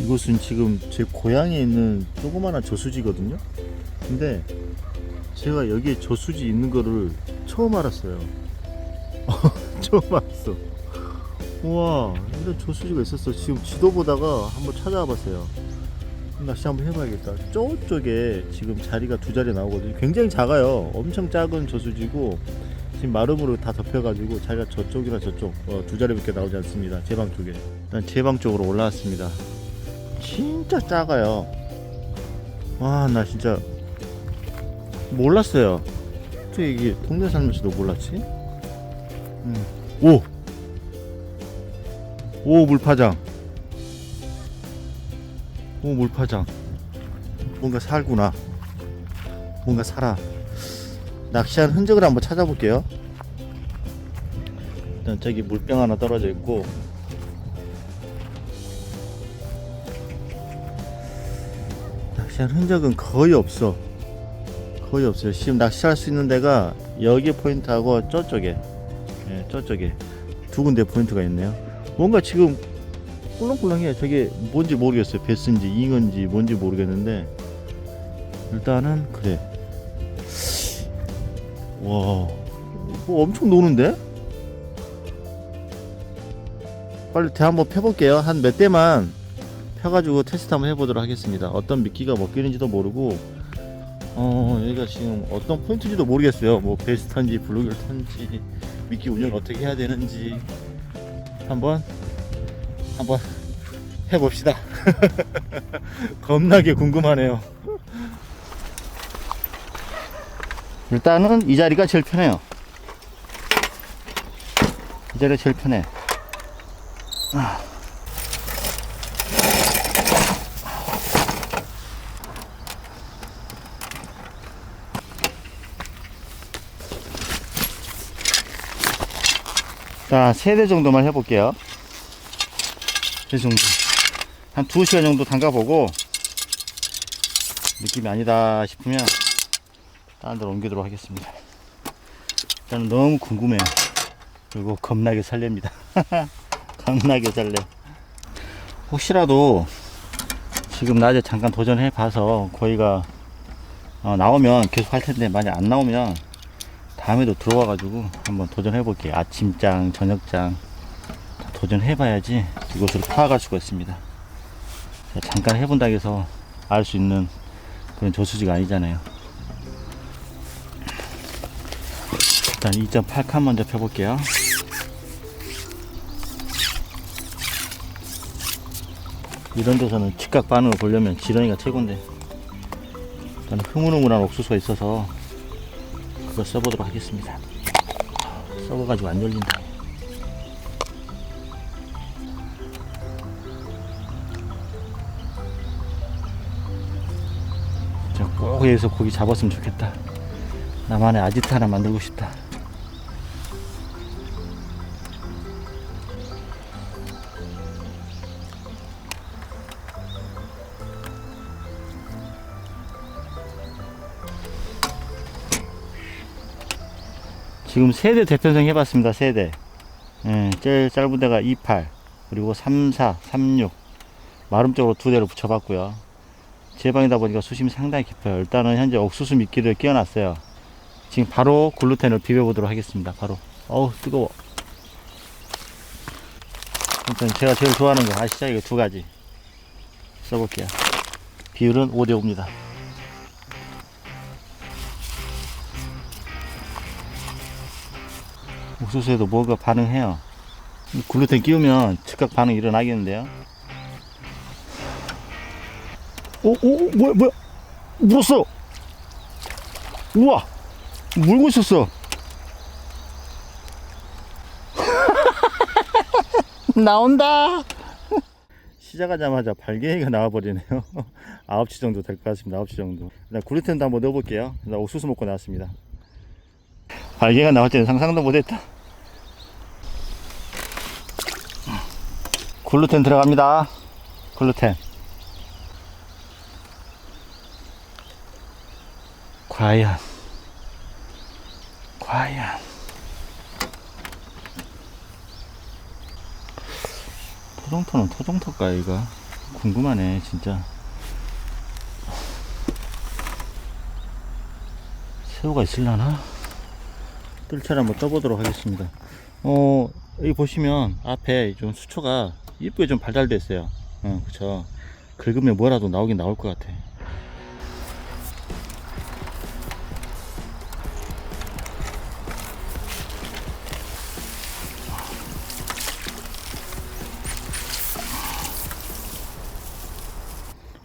이곳은 지금 제 고향에 있는 조그마한 저수지거든요. 근데 제가 여기에 저수지 있는 거를 처음 알았어요. 처음 알았어. 우와, 이런 저수지가 있었어. 지금 지도 보다가 한번 찾아와 봤어요. 낚시 한번 해봐야겠다. 저쪽에 지금 자리가 두 자리 나오거든요. 굉장히 작아요. 엄청 작은 저수지고 지금 마름으로 다 덮여가지고 자리가 저쪽이나 저쪽 어, 두 자리밖에 나오지 않습니다. 제 방 쪽에. 일단 제 방 쪽으로 올라왔습니다. 진짜 작아요. 와, 나 진짜 몰랐어요. 어떻게 이게 동네 살면서도 몰랐지? 음. 오! 오, 물파장. 오, 물파장. 뭔가 살구나. 뭔가 살아. 낚시한 흔적을 한번 찾아볼게요. 일단 저기 물병 하나 떨어져 있고, 낚시한 흔적은 거의 없어. 거의 없어요. 지금 낚시할 수 있는 데가 여기 포인트하고 저쪽에, 예, 저쪽에 두 군데 포인트가 있네요. 뭔가 지금 꿀렁꿀렁해. 저게 뭔지 모르겠어요. 베스인지 잉어인지 뭔지 모르겠는데 일단은 그래. 와, 뭐 엄청 노는데? 빨리 대 한번 펴볼게요. 한 몇 대만 펴가지고 테스트 한번 해보도록 하겠습니다. 어떤 미끼가 먹히는지도 모르고, 어, 여기가 지금 어떤 포인트인지도 모르겠어요. 뭐 베스트인지 블루결탄지 미끼 운영 어떻게 해야 되는지 한번 한번 해봅시다. 겁나게 궁금하네요. 일단은 이 자리가 제일 편해요. 이 자리가 제일 편해. 아. 자, 세 대 정도만 해볼게요. 이 정도. 한 2시간 정도 담가보고, 느낌이 아니다 싶으면, 다른 데로 옮기도록 하겠습니다. 일단 너무 궁금해요. 그리고 겁나게 설렙니다. 겁나게 설레. 혹시라도 지금 낮에 잠깐 도전해 봐서 거기가 어, 나오면 계속 할 텐데 만약 안 나오면 다음에도 들어와 가지고 한번 도전해 볼게요. 아침장, 저녁장 다 도전해 봐야지 이곳을 파악할 수가 있습니다. 잠깐 해본다고 해서 알 수 있는 그런 저수지가 아니잖아요. 일단 2.8칸 먼저 펴볼게요. 이런 데서는 즉각 반응을 보려면 지렁이가 최고인데 일단 흐물흐물한 옥수수가 있어서 그거 써보도록 하겠습니다. 썩어가지고 안 열린다. 꼭 여기서 고기 잡았으면 좋겠다. 나만의 아지트 하나 만들고 싶다 지금 세대 대편성 해봤습니다. 세대. 예, 제일 짧은 데가 28 그리고 34, 36 마름 쪽으로 두 대를 붙여봤고요. 제 방이다 보니까 수심이 상당히 깊어요. 일단은 현재 옥수수 미끼를 끼워놨어요. 지금 바로 글루텐을 비벼보도록 하겠습니다. 바로. 어우 뜨거워. 일단 제가 제일 좋아하는 거 아시죠? 이거 두 가지 써볼게요. 비율은 5대 5입니다. 옥수수에도 뭐가 반응해요. 이 글루텐 끼우면 즉각 반응 일어나겠는데요. 오, 오, 뭐야, 뭐야? 물었어! 우와! 물고 있었어! 나온다! 시작하자마자 발갱이가 나와버리네요. 9시 정도 될 것 같습니다. 9시 정도. 일단 글루텐도 한번 넣어볼게요. 일단 옥수수 먹고 나왔습니다. 발개가 나올 때는 상상도 못했다. 글루텐 들어갑니다. 글루텐. 과연. 과연. 토종토는 토종토일까, 이거? 궁금하네 진짜 새우가 있을라나? 뜰채를 한번 떠보도록 하겠습니다 어 여기 보시면 앞에 좀 수초가 이쁘게 좀 발달돼 있어요 어 그쵸 긁으면 뭐라도 나오긴 나올 것 같아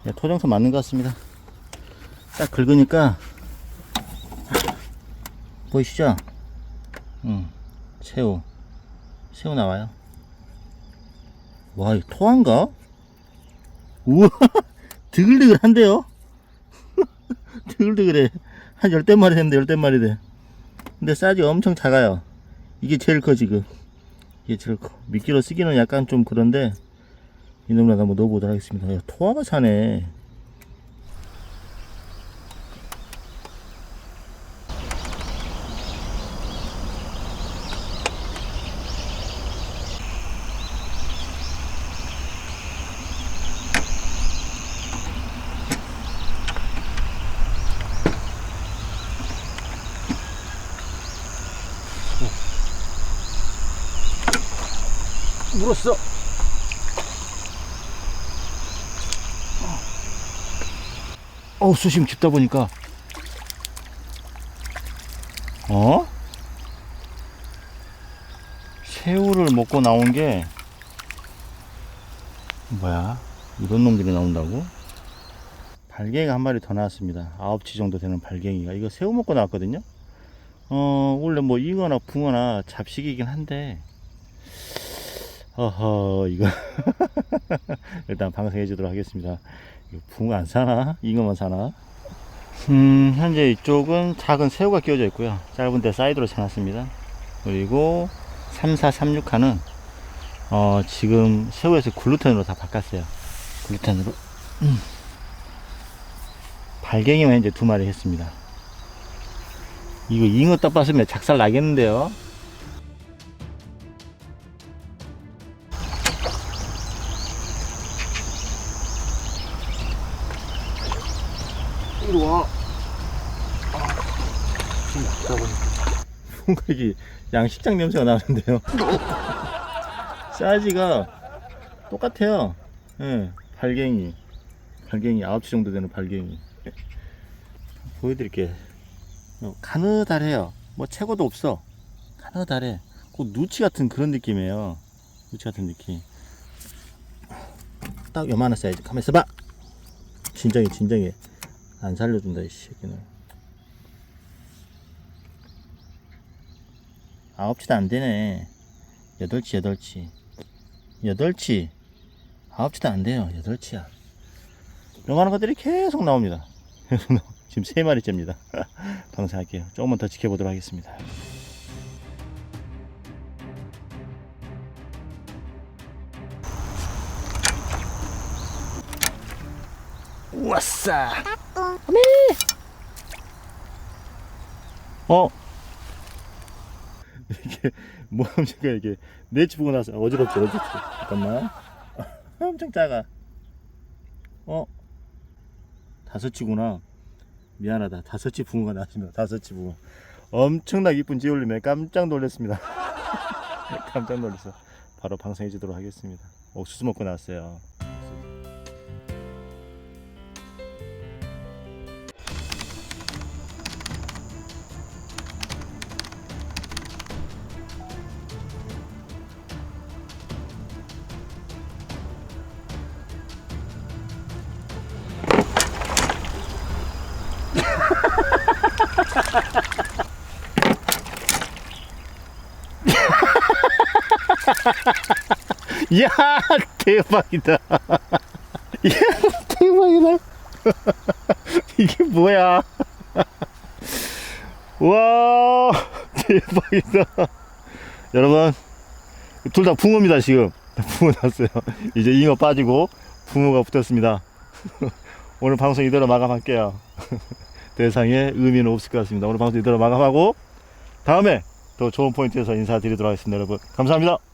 예, 토종선 맞는 것 같습니다. 딱 긁으니까 보이시죠? 응, 새우, 새우 나와요. 와, 이 토한가? 우와, 드글드글한데요? 드글드글해. 한 열댓 마리 됐는데 열댓 마리 돼. 근데 사이즈 엄청 작아요. 이게 제일 커 지금. 이게 제일 커. 미끼로 쓰기는 약간 좀 그런데 이놈을 한번 넣어보도록 하겠습니다. 야, 토화가 사네. 물었어. 어우 수심 깊다 보니까 어? 새우를 먹고 나온 게 뭐야 이런 놈들이 나온다고? 발갱이가 한 마리 더 나왔습니다 아홉치 정도 되는 발갱이가 이거 새우 먹고 나왔거든요 어 원래 뭐 잉어나 붕어나 잡식이긴 한데 어허 이거 일단 방생해 주도록 하겠습니다 이거 붕어 안 사나? 잉어만 사나? 음, 현재 이쪽은 작은 새우가 끼워져 있고요. 짧은 데 사이드로 쳐놨습니다. 그리고 3, 4, 3, 6화는 어, 지금 새우에서 글루텐으로 다 바꿨어요. 글루텐으로. 음. 발갱이만 이제 두 마리 했습니다. 이거 잉어 떡 봤으면 작살 나겠는데요? 이리 와. 뭔가 이게 양식장 냄새가 나는데요. 사이즈가 똑같아요. 예, 발갱이. 발갱이 9치 정도 되는 발갱이. 보여드릴게. 요 가느다래요. 뭐 최고도 없어. 가느다래. 꼭 누치 같은 그런 느낌이에요. 누치 같은 느낌. 딱 요만한 사이즈. 가만 있어봐. 진정해, 진정해. 안 살려준다 이 새끼는. 아홉치도 안 되네. 여덟치 여덟치 여덟치 아홉치도 안 돼요. 여덟치야. 요만한 것들이 계속 나옵니다. 지금 세 마리째입니다. 방생할게요. 조금만 더 지켜보도록 하겠습니다. 우와싸 어? 이게 모함지가 이게 네치 보고 나서 어지럽지 어지럽지. 잠깐만. 엄청 작아. 어? 다섯치구나. 미안하다. 다섯치 붕어가 나왔습니다. 다섯치 붕어. 엄청나게 이쁜 지올림에 깜짝 놀랐습니다. 깜짝 놀랐어 바로 방송해 주도록 하겠습니다. 옥수수 먹고 나왔어요 이야 대박이다. 이야 대박이다. 이게 뭐야? 와 대박이다. 여러분 둘 다 붕어입니다 지금. 붕어 났어요. 이제 잉어 빠지고 붕어가 붙었습니다. 오늘 방송 이대로 마감할게요 대상에 의미는 없을 것 같습니다. 오늘 방송 이대로 마감하고 다음에 더 좋은 포인트에서 인사드리도록 하겠습니다 여러분. 감사합니다